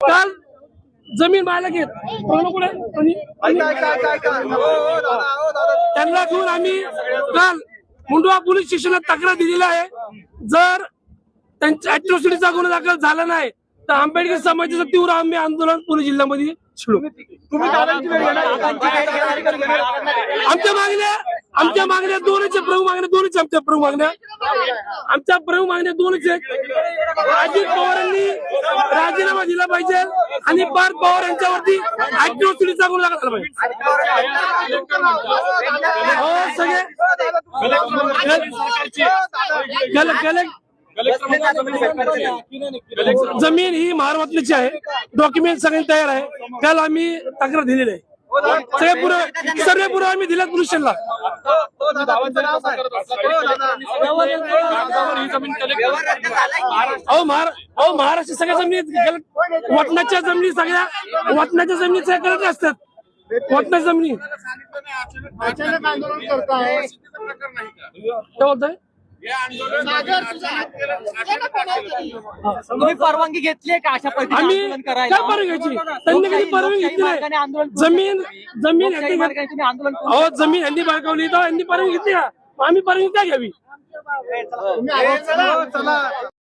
काल जमीन मालक आहेत. ऐका हो हो हो त्यांना घेऊन आम्ही काल मुंडवा पोलीस स्टेशनला तक्रार दिलेली आहे. जर त्यांच्या अॅट्रॉसिटीचा गुन्हा दाखल झाला नाही तर आंबेडकर समाजाचं तीव्र आम्ही आंदोलन पुणे जिल्ह्यामध्ये घेणार. आमच्या मागण्या आमच्या मागण्या दोनच आहे प्रमुख मागण्या दोनच आमच्या प्रमुख मागण्या. आमच्या प्रमुख मागण्या दोनच आहेत. अजित पवारांनी राजीनामा दिला पाहिजे आणि पार्थ पवार यांच्यावरती अॅट्रॉसिटीचा गुन्हा दाखल झाला पाहिजे. हो सगळे. कल- कलेक्ट जमीन ही महाराष्ट्राची आहे. डॉक्युमेंट सगळे तयार आहे. काल आम्ही तक्रार दिलेली आहे. सगळे पुरे सर्व पुरावे आम्ही दिले पोलीस स्टेशनला हो दादा तुमचं नाव काय हो दादा अहो महारा अहो महाराष्ट्र सगळ्या जमिनी गलत- वटणाच्या जमिनी सगळ्या वटणाच्या जमिनी सगळ्या गलत असतात. वटणाच्या जमिनी. अचानक आंदोलन करताय. काय बोलताय? तुम्ही परवानगी घेतली का अशा पद्धतीने करायला? परवानगी घ्यायची त्यांनी कधी परवानगी घेतली नाही. आंदोलन जमीन जमीन आंदोलन अहो जमीन यांनी बाळकावली तर यांनी परवानगी घेतली आम्ही परवानगी काय घ्यावी. हो, चला.